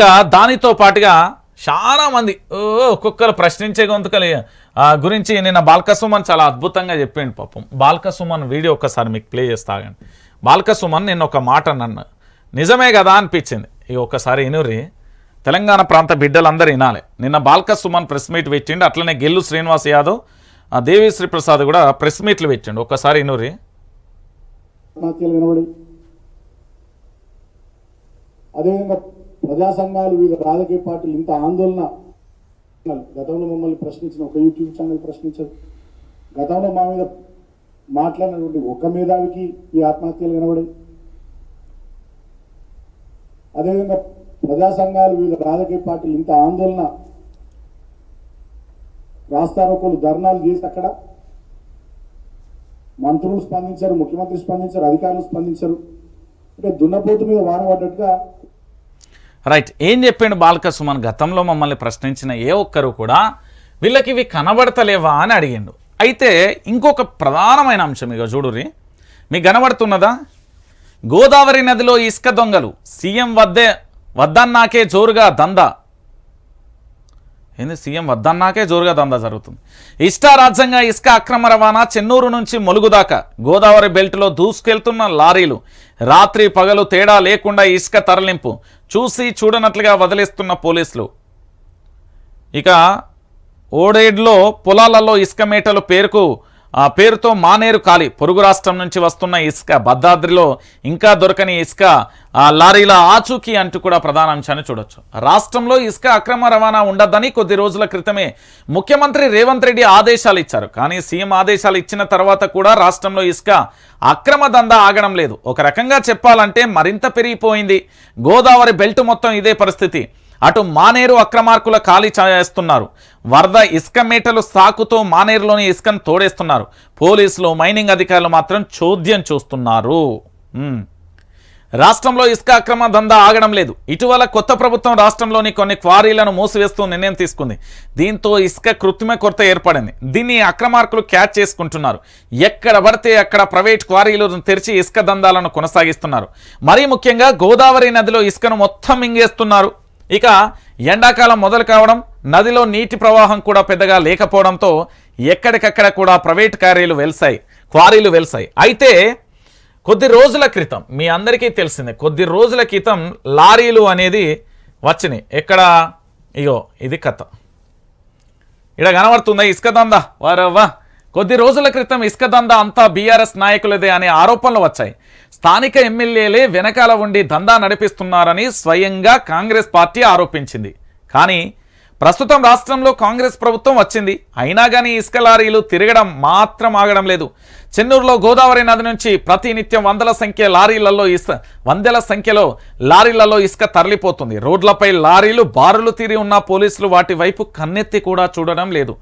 ఇక దానితో పాటుగా చాలామంది ఓ ఒక్కొక్కరు ప్రశ్నించే గొంతుకలు. గురించి నిన్న బాల్కసుమన్ చాలా అద్భుతంగా చెప్పిండు పాపం. బాల్కసుమన్ వీడియో ఒకసారి మీకు ప్లే చేస్తాగండి బాల్కసుమన్ నిన్న ఒక మాట నన్ను నిజమే కదా? అనిపించింది. ఇక ఒక్కసారి ఇనురి తెలంగాణ ప్రాంత బిడ్డలందరూ వినాలి నిన్న బాల్క సుమన్ ప్రెస్ మీట్ పెట్టిండు. అట్లనే గెల్లు శ్రీనివాస్ యాదవ్ దేవిశ్రీ ప్రసాద్ కూడా ప్రెస్ మీట్లు పెట్టిండు. ఒక్కసారి ఇనురి అదేవిధంగా ప్రజా సంఘాలు వివిధ రాజకీయ పార్టీలు ఇంత ఆందోళన గతంలో మమ్మల్ని ప్రశ్నించిన ఒక యూట్యూబ్ ఛానల్ ప్రశ్నించదు గతంలో మా మీద మాట్లాడినటువంటి ఒక్క మేధావికి ఈ ఆత్మహత్యలు కనబడాయి. అదేవిధంగా ప్రజా సంఘాలు వివిధ రాజకీయ పార్టీలు ఇంత ఆందోళన రాస్తారోకోలు ధర్నాలు చేసి అక్కడ మంత్రులు స్పందించారు ముఖ్యమంత్రి స్పందించారు అధికారులు స్పందించారు. అంటే దున్నపోతు మీద వాన పడ్డట్టుగా రైట్ ఏం చెప్పిండు బాలక సుమన్ గతంలో మమ్మల్ని ప్రశ్నించిన ఏ ఒక్కరు కూడా వీళ్ళకి ఇవి కనబడతలేవా అని అడిగిండు. అయితే ఇంకొక ప్రధానమైన అంశం ఇక చూడురి మీకు కనబడుతున్నదా? గోదావరి నదిలో ఇసుక దొంగలు. సీఎం వద్దే వద్దన్నాకే జోరుగా దందా. ఏంది? సీఎం వద్దన్నాకే జోరుగా దందా జరుగుతుంది. ఇష్టారాజ్యంగా ఇసుక అక్రమ రవాణా చెన్నూరు నుంచి మొలుగుదాకా గోదావరి బెల్ట్లో దూసుకెళ్తున్న లారీలు. రాత్రి పగలు తేడా లేకుండా ఇసుక తరలింపు. చూసి చూడనట్లుగా వదిలేస్తున్న పోలీసులు. ఇక ఓడేడ్లో పొలాలలో ఇసుక మేటలు పేరుకు ఆ పేరుతో మానేరు కాలి. పొరుగు రాష్ట్రం నుంచి వస్తున్న ఇసుక భద్రాద్రిలో ఇంకా దొరకని ఇసుక ఆ లారీల ఆచూకీ అంటూ కూడా ప్రధాన అంశాన్ని చూడొచ్చు. రాష్ట్రంలో ఇసుక అక్రమ రవాణా ఉండద్దని కొద్ది రోజుల క్రితమే ముఖ్యమంత్రి రేవంత్ రెడ్డి ఆదేశాలు ఇచ్చారు. కానీ సీఎం ఆదేశాలు ఇచ్చిన తర్వాత కూడా రాష్ట్రంలో ఇసుక అక్రమ దందా ఆగడం లేదు. ఒక రకంగా చెప్పాలంటే మరింత పెరిగిపోయింది. గోదావరి బెల్ట్ మొత్తం ఇదే పరిస్థితి. అటు మానేరు అక్రమార్కుల ఖాళీ చేస్తున్నారు. వరద ఇసుక మేటలు సాకుతో మానేరులోని ఇసుకను తోడేస్తున్నారు. పోలీసులు మైనింగ్ అధికారులు మాత్రం చోద్యం చూస్తున్నారు. రాష్ట్రంలో ఇసుక అక్రమ దందా ఆగడం లేదు. ఇటీవల కొత్త ప్రభుత్వం రాష్ట్రంలోని కొన్ని క్వారీలను మూసివేస్తూ నిర్ణయం తీసుకుంది. దీంతో ఇసుక కృత్రిమ కొరత ఏర్పడింది. దీన్ని అక్రమార్కులు క్యాచ్ చేసుకుంటున్నారు. ఎక్కడ పడితే అక్కడ ప్రైవేట్ క్వారీలు తెరిచి ఇసుక దందాలను కొనసాగిస్తున్నారు. మరీ ముఖ్యంగా గోదావరి నదిలో ఇసుకను మొత్తం మింగేస్తున్నారు. ఇక ఎండాకాలం మొదలు కావడం నదిలో నీటి ప్రవాహం కూడా పెద్దగా లేకపోవడంతో ఎక్కడికక్కడ కూడా ప్రైవేట్ క్వారీలు వెలిసాయి క్వారీలు వెలిసాయి. అయితే కొద్ది రోజుల క్రితం మీ అందరికీ తెలిసిందే కొద్ది రోజుల క్రితం లారీలు అనేది వచ్చినాయి. ఎక్కడ? ఇగో ఇది కథ. ఇక్కడ కనబడుతుందా ఇసుక దందా? వారవ్వా. కొద్ది రోజుల క్రితం ఇసుక దంద అంతా బీఆర్ఎస్ నాయకులదే అనే ఆరోపణలు వచ్చాయి. స్థానిక ఎమ్మెల్యేలే వెనకాల ఉండి దందా నడిపిస్తున్నారని స్వయంగా కాంగ్రెస్ పార్టీ ఆరోపించింది. కానీ ప్రస్తుతం రాష్ట్రంలో కాంగ్రెస్ ప్రభుత్వం వచ్చింది. అయినా కానీ ఇసుక లారీలు తిరగడం మాత్రం ఆగడం లేదు. చెన్నూరులో గోదావరి నది నుంచి ప్రతినిత్యం వందల సంఖ్య లారీలలో ఇసుక వందల సంఖ్యలో లారీలలో ఇసుక తరలిపోతుంది. రోడ్లపై లారీలు బారులు తీరి ఉన్న పోలీసులు వాటి వైపు కన్నెత్తి కూడా చూడడం లేదు.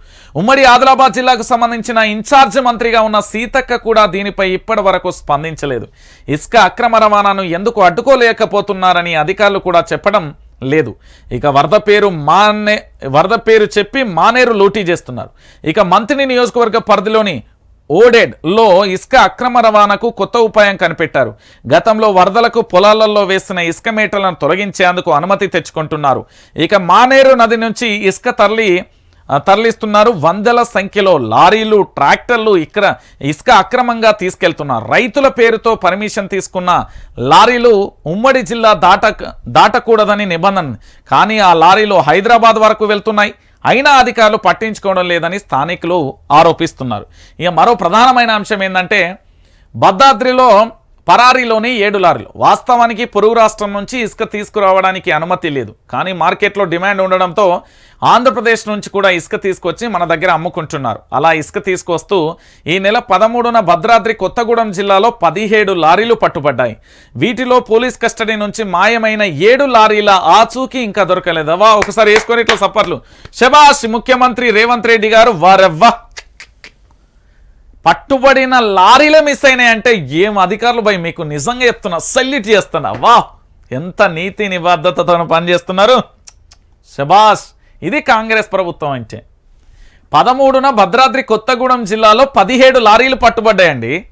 ఉమ్మడి ఆదిలాబాద్ జిల్లాకు సంబంధించిన ఇన్ఛార్జ్ మంత్రిగా ఉన్న సీతక్క కూడా దీనిపై ఇప్పటి వరకు స్పందించలేదు. ఇసుక అక్రమ రవాణాను ఎందుకు అడ్డుకోలేకపోతున్నారని అధికారులు కూడా చెప్పడం లేదు. ఇక వరద పేరు మానే వరద పేరు చెప్పి మానేరు లూటీ చేస్తున్నారు. ఇక మంత్రిని నియోజకవర్గ పరిధిలోని ఓడెడ్లో ఇసుక అక్రమ రవాణాకు కొత్త ఉపాయం కనిపెట్టారు. గతంలో వరదలకు పొలాలలో వేసిన ఇసుక మేటలను తొలగించేందుకు అనుమతి తెచ్చుకుంటున్నారు. ఇక మానేరు నది నుంచి ఇసుక తరలి తరలిస్తున్నారు. వందల సంఖ్యలో లారీలు ట్రాక్టర్లు ఇక్కడ ఇసుక అక్రమంగా తీసుకెళ్తున్నారు రైతుల పేరుతో పర్మిషన్ తీసుకున్న లారీలు ఉమ్మడి జిల్లా దాట దాటకూడదని నిబంధన. కానీ ఆ లారీలు హైదరాబాద్ వరకు వెళ్తున్నాయి. అయినా అధికారులు పట్టించుకోవడం లేదని స్థానికులు ఆరోపిస్తున్నారు. ఇక మరో ప్రధానమైన అంశం ఏంటంటే భద్రాద్రిలో పరారీలోని ఏడు లారీలు. వాస్తవానికి పొరుగు రాష్ట్రం నుంచి ఇసుక తీసుకురావడానికి అనుమతి లేదు. కానీ మార్కెట్లో డిమాండ్ ఉండడంతో ఆంధ్రప్రదేశ్ నుంచి కూడా ఇసుక తీసుకొచ్చి మన దగ్గర అమ్ముకుంటున్నారు. అలా ఇసుక తీసుకొస్తూ ఈ నెల పదమూడున భద్రాద్రి కొత్తగూడెం జిల్లాలో పదిహేడు లారీలు పట్టుబడ్డాయి. వీటిలో పోలీస్ కస్టడీ నుంచి మాయమైన ఏడు లారీల ఆచూకీ ఇంకా దొరకలేదవా ఒకసారి వేసుకొని ఇట్లా సప్పర్లు. శబాష్ ముఖ్యమంత్రి రేవంత్ రెడ్డి గారు వారెవ్వా. పట్టుబడిన లారీలే మిస్ అయినాయంటే ఏం అధికారులు భయ? మీకు నిజంగా చెప్తున్నా సల్యూట్ చేస్తున్నా. వా ఎంత నీతి నిబద్ధతతో పనిచేస్తున్నారు? శబాష్ ఇది కాంగ్రెస్ ప్రభుత్వం అంటే. పదమూడున భద్రాద్రి కొత్తగూడెం జిల్లాలో పదిహేడు లారీలు పట్టుబడ్డాయండి.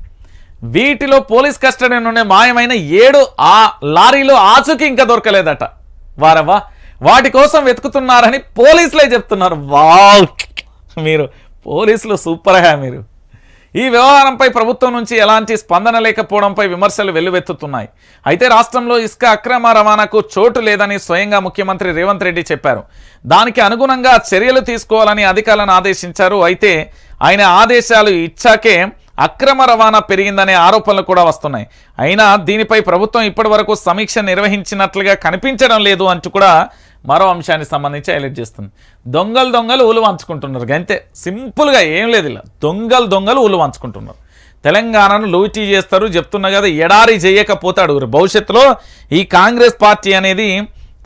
వీటిలో పోలీస్ కస్టడీ నుండి మాయమైన ఏడు ఆ లారీలు ఆచూకి ఇంకా దొరకలేదట. వారవ్వా వాటి కోసం వెతుకుతున్నారని పోలీసులే చెప్తున్నారు. వావ్! మీరు పోలీసులు సూపర్ హ్యా మీరు. ఈ వ్యవహారంపై ప్రభుత్వం నుంచి ఎలాంటి స్పందన లేకపోవడంపై విమర్శలు వెల్లువెత్తుతున్నాయి. అయితే రాష్ట్రంలో ఇసుక అక్రమ రవాణాకు చోటు లేదని స్వయంగా ముఖ్యమంత్రి రేవంత్ రెడ్డి చెప్పారు. దానికి అనుగుణంగా చర్యలు తీసుకోవాలని అధికారులను ఆదేశించారు. అయితే ఆయన ఆదేశాలు ఇచ్చాకే అక్రమ రవాణా పెరిగిందనే ఆరోపణలు కూడా వస్తున్నాయి. అయినా దీనిపై ప్రభుత్వం ఇప్పటివరకు సమీక్ష నిర్వహించినట్లుగా కనిపించడం లేదు అంటూ కూడా మరో అంశానికి సంబంధించి హైలైట్ చేస్తుంది. దొంగలు దొంగలు ఊలు వంచుకుంటున్నారు. అంతే సింపుల్గా ఏం లేదు ఇలా. దొంగలు దొంగలు ఊలు వంచుకుంటున్నారు. తెలంగాణను లూటీ చేస్తారు. చెప్తున్నా కదా ఎడారి చేయకపోతాడు. భవిష్యత్తులో ఈ కాంగ్రెస్ పార్టీ అనేది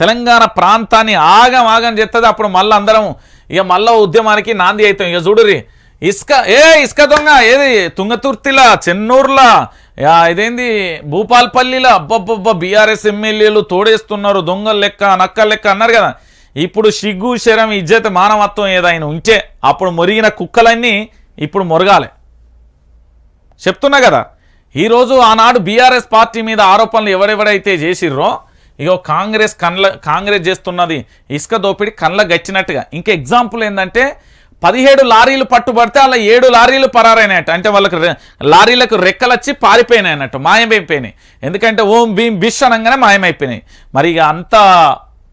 తెలంగాణ ప్రాంతాన్ని ఆగం ఆగం చేస్తుంది అప్పుడు మళ్ళీ అందరం ఇక మళ్ళా ఉద్యమానికి నాంది అవుతాం. ఇక చూడురి ఇసుక ఏ ఇసుక దొంగ ఏది? తుంగతుర్తిలా చెన్నూరులా ఇదేంది? భూపాల్పల్లిలో అబ్బబ్బబ్బ బీఆర్ఎస్ ఎమ్మెల్యేలు తోడేస్తున్నారు దొంగల లెక్క నక్క లెక్క అన్నారు కదా. ఇప్పుడు సిగ్గు శరం ఇజ్జత మానవత్వం ఏదైనా ఉంచే అప్పుడు మొరిగిన కుక్కలన్నీ ఇప్పుడు మొరగాలి. చెప్తున్నా కదా ఈరోజు ఆనాడు బీఆర్ఎస్ పార్టీ మీద ఆరోపణలు ఎవరెవరైతే చేసిర్రో ఇగో కాంగ్రెస్ కండ్ల కాంగ్రెస్ చేస్తున్నది ఇసుక దోపిడి కండ్ల గచ్చినట్టుగా ఇంకా ఎగ్జాంపుల్ ఏంటంటే పదిహేడు లారీలు పట్టుబడితే అలా ఏడు లారీలు పరారైనట్టు అంటే వాళ్ళకి లారీలకు రెక్కలు వచ్చి పారిపోయినాయి అన్నట్టు మాయమైపోయినాయి. ఎందుకంటే ఓం భీం బిష్ అనగానే మాయమైపోయినాయి. మరి ఇక అంత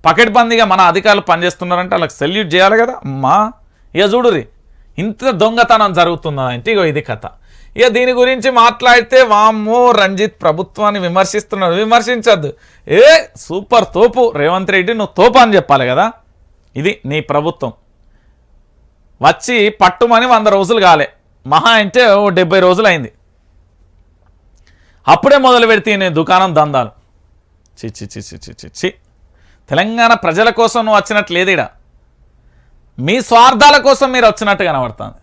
పకెట్బందీగా మన అధికారులు పనిచేస్తున్నారంటే వాళ్ళకి సెల్యూట్ చేయాలి కదా. అమ్మా ఇక చూడురి ఇంత దొంగతనం జరుగుతుందా అంటే ఇగో ఇది కథ. ఇక దీని గురించి మాట్లాడితే వామ్మో రంజిత్ ప్రభుత్వాన్ని విమర్శిస్తున్నాడు. విమర్శించద్దు. ఏ సూపర్ తోపు. రేవంత్ రెడ్డి నువ్వు తోపు అని చెప్పాలి కదా. ఇది నీ ప్రభుత్వం. వచ్చి పట్టుమని వంద రోజులు కాలే. మహా అంటే ఓ డెబ్బై రోజులు అయింది అప్పుడే మొదలు పెడితే నేను దుకాణం దందాలు. చి చి చి చి చి చి. తెలంగాణ ప్రజల కోసం నువ్వు వచ్చినట్టు లేదిడా? మీ స్వార్థాల కోసం మీరు వచ్చినట్టు కనబడుతుంది.